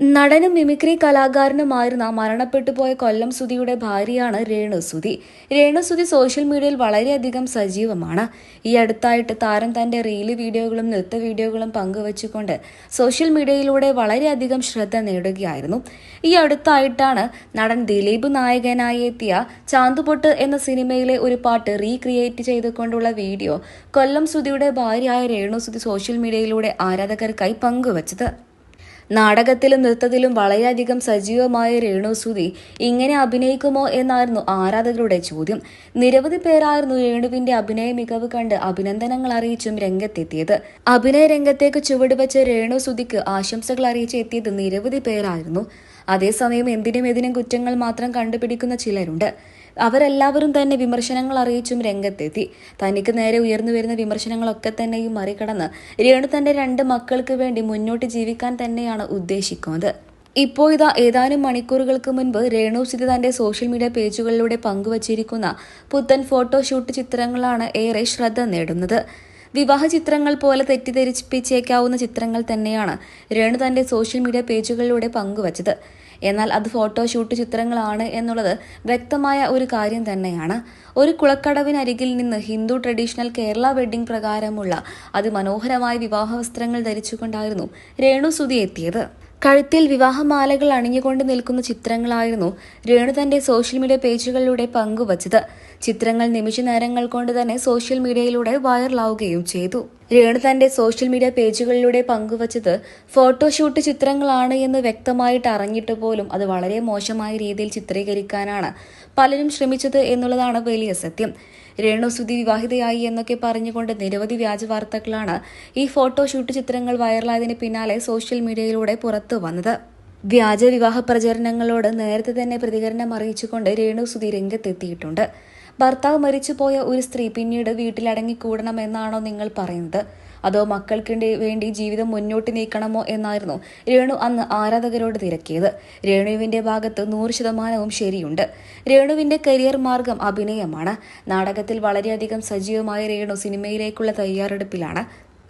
നടനും മിമിക്രി കലാകാരനുമായിരുന്ന മരണപ്പെട്ടു പോയ കൊല്ലം സുധിയുടെ ഭാര്യയാണ് രേണു രേണുസുതി രേണു സുധി സോഷ്യൽ മീഡിയയിൽ വളരെയധികം സജീവമാണ്. ഈ അടുത്തായിട്ട് താരം തന്റെ റീൽ വീഡിയോകളും നൃത്ത വീഡിയോകളും പങ്കുവച്ചുകൊണ്ട് സോഷ്യൽ മീഡിയയിലൂടെ വളരെയധികം ശ്രദ്ധ നേടുകയായിരുന്നു. ഈ അടുത്തായിട്ടാണ് നടൻ ദിലീപ് നായകനായി എത്തിയ ചാന്തുപൊട്ട് എന്ന സിനിമയിലെ ഒരു പാട്ട് റീക്രിയേറ്റ് ചെയ്തുകൊണ്ടുള്ള വീഡിയോ കൊല്ലം സുധിയുടെ ഭാര്യയായ രേണു സുധി സോഷ്യൽ മീഡിയയിലൂടെ ആരാധകർക്കായി പങ്കുവച്ചത്. നാടകത്തിലും നൃത്തത്തിലും വളരെയധികം സജീവമായ രേണു സുധി ഇങ്ങനെ അഭിനയിക്കുമോ എന്നായിരുന്നു ആരാധകരുടെ ചോദ്യം. നിരവധി പേരായിരുന്നു രേണുവിന്റെ അഭിനയ മികവ് കണ്ട് അഭിനന്ദനങ്ങൾ അറിയിച്ചും രംഗത്തെത്തിയത്. അഭിനയ രംഗത്തേക്ക് ചുവടുവെച്ച രേണു സുധിക്ക് ആശംസകൾ അറിയിച്ച് എത്തിയത് നിരവധി പേരായിരുന്നു. അതേസമയം എന്തിനും എതിനും കുറ്റങ്ങൾ മാത്രം കണ്ടുപിടിക്കുന്ന ചിലരുണ്ട്. അവരെല്ലാവരും തന്നെ വിമർശനങ്ങൾ അറിയിച്ചും രംഗത്തെത്തി. തനിക്ക് നേരെ ഉയർന്നു വരുന്ന വിമർശനങ്ങളൊക്കെ തന്നെയും മറികടന്ന് രേണു തന്റെ രണ്ട് മക്കൾക്ക് വേണ്ടി മുന്നോട്ട് ജീവിക്കാൻ തന്നെയാണ് ഉദ്ദേശിക്കുന്നത്. ഇപ്പോൾ ഇതാ ഏതാനും മണിക്കൂറുകൾക്ക് മുൻപ് രേണു സ്ഥിതി തന്റെ സോഷ്യൽ മീഡിയ പേജുകളിലൂടെ പങ്കുവച്ചിരിക്കുന്ന പുത്തൻ ഫോട്ടോഷൂട്ട് ചിത്രങ്ങളാണ് ഏറെ ശ്രദ്ധ നേടുന്നത്. വിവാഹ ചിത്രങ്ങൾ പോലെ തെറ്റിദ്ധരിപ്പിച്ചേക്കാവുന്ന ചിത്രങ്ങൾ തന്നെയാണ് രേണു തന്റെ സോഷ്യൽ മീഡിയ പേജുകളിലൂടെ പങ്കുവച്ചത്. എന്നാൽ അത് ഫോട്ടോഷൂട്ട് ചിത്രങ്ങളാണ് എന്നുള്ളത് വ്യക്തമായ ഒരു കാര്യം തന്നെയാണ്. ഒരു കുളക്കടവിനരികിൽ നിന്ന് ഹിന്ദു ട്രഡീഷണൽ കേരള വെഡ്ഡിംഗ് പ്രകാരമുള്ള അതിമനോഹരമായ വിവാഹ വസ്ത്രങ്ങൾ ധരിച്ചുകൊണ്ടായിരുന്നു രേണു സുതി എത്തിയത്. കഴുത്തിൽ വിവാഹമാലകൾ അണിഞ്ഞുകൊണ്ട് നിൽക്കുന്ന ചിത്രങ്ങളായിരുന്നു രേണു തന്റെ സോഷ്യൽ മീഡിയ പേജുകളിലൂടെ പങ്കുവച്ചത്. ചിത്രങ്ങൾ നിമിഷ നേരങ്ങൾ കൊണ്ട് തന്നെ സോഷ്യൽ മീഡിയയിലൂടെ വൈറലാവുകയും ചെയ്തു. രേണു തന്റെ സോഷ്യൽ മീഡിയ പേജുകളിലൂടെ പങ്കുവച്ചത് ഫോട്ടോഷൂട്ട് ചിത്രങ്ങളാണ് എന്ന് വ്യക്തമായിട്ട് അറിഞ്ഞിട്ട് പോലും അത് വളരെ മോശമായ രീതിയിൽ ചിത്രീകരിക്കാനാണ് പലരും ശ്രമിച്ചത് എന്നുള്ളതാണ് വലിയ സത്യം. രേണു സുധി വിവാഹിതയായി എന്നൊക്കെ പറഞ്ഞുകൊണ്ട് നിരവധി വ്യാജ വാർത്തകളാണ് ഈ ഫോട്ടോഷൂട്ട് ചിത്രങ്ങൾ വൈറലായതിന് പിന്നാലെ സോഷ്യൽ മീഡിയയിലൂടെ പുറത്തു വന്നത്. വ്യാജ വിവാഹ പ്രചരണങ്ങളോട് നേരത്തെ തന്നെ പ്രതികരണം അറിയിച്ചുകൊണ്ട് രേണു സുധി രംഗത്തെത്തിയിട്ടുണ്ട്. ഭർത്താവ് മരിച്ചുപോയ ഒരു സ്ത്രീ പിന്നീട് വീട്ടിലടങ്ങിക്കൂടണമെന്നാണോ നിങ്ങൾ പറയുന്നത്? അതോ മക്കൾക്ക് വേണ്ടി ജീവിതം മുന്നോട്ട് നീക്കണമോ എന്നായിരുന്നു രേണു അന്ന് ആരാധകരോട് തിരക്കിയത്. രേണുവിന്റെ ഭാഗത്ത് നൂറ് ശതമാനവും ശരിയുണ്ട്. രേണുവിന്റെ കരിയർ മാർഗം അഭിനയമാണ്. നാടകത്തിൽ വളരെയധികം സജീവമായ രേണു സിനിമയിലേക്കുള്ള തയ്യാറെടുപ്പിലാണ്.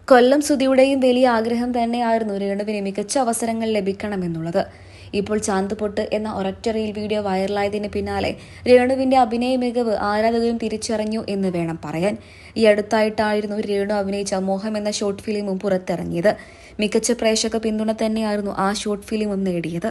കൊല്ലം സുധിയുടെയും വലിയ ആഗ്രഹം തന്നെയായിരുന്നു രേണുവിന് മികച്ച അവസരങ്ങൾ ലഭിക്കണമെന്നുള്ളത്. ഇപ്പോൾ ചാന്ത് പൊട്ട് എന്ന ഒരൊറ്റ റീൽ വീഡിയോ വൈറലായതിന് പിന്നാലെ രേണുവിന്റെ അഭിനയ മികവ് ആരാധകരും തിരിച്ചറിഞ്ഞു എന്ന് വേണം പറയാൻ. ഈ അടുത്തായിട്ടായിരുന്നു രേണു അഭിനയിച്ച മോഹം എന്ന ഷോർട്ട് ഫിലിമും പുറത്തിറങ്ങിയത്. മികച്ച പ്രേക്ഷക പിന്തുണ തന്നെയായിരുന്നു ആ ഷോർട്ട് ഫിലിമും നേടിയത്.